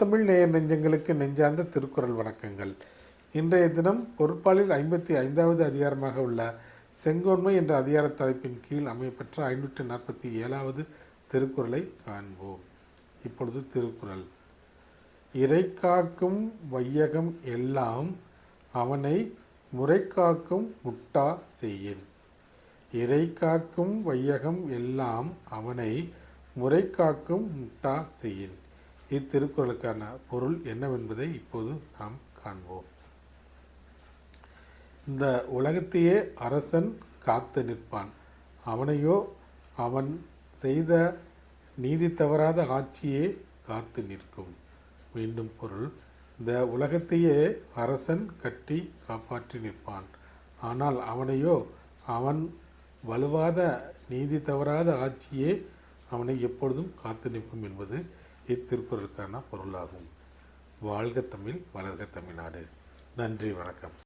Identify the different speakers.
Speaker 1: தமிழ் நேயர் நெஞ்சங்களுக்கு நெஞ்சார்ந்த திருக்குறள் வணக்கங்கள். இன்றைய தினம் பொறுப்பாளில் ஐம்பத்தி ஐந்தாவது அதிகாரமாக உள்ள செங்கோன்மை என்ற அதிகார தலைப்பின் கீழ் அமையப்பெற்ற ஐநூற்றி நாற்பத்தி ஏழாவது திருக்குறளை காண்போம். இப்பொழுது திருக்குறள். இறைக்காக்கும் வையகம் எல்லாம் அவனை முறைக்காக்கும் முட்டா செய்யின் இறை காக்கும் வையகம் எல்லாம் அவனை முறை காக்கும் முட்டா செய்யின் இத்திருக்குறளுக்கான பொருள் என்னவென்பதை இப்போது நாம் காண்போம். இந்த உலகத்தையே அரசன் காத்து நிற்பான். அவனையோ அவன் செய்த நீதி தவறாத ஆட்சியே காத்து நிற்கும். மீண்டும் பொருள் இந்த உலகத்தையே அரசன் கட்டி காப்பாற்றி நிற்பான். ஆனால் அவனையோ அவன் வலுவாத நீதி தவறாத ஆட்சியே அவனை எப்பொழுதும் காத்து நிற்கும் என்பது இத்திருக்குறளுக்கான பொருளாகும். வாழ்க தமிழ் வளர்க தமிழ்நாடு. நன்றி வணக்கம்.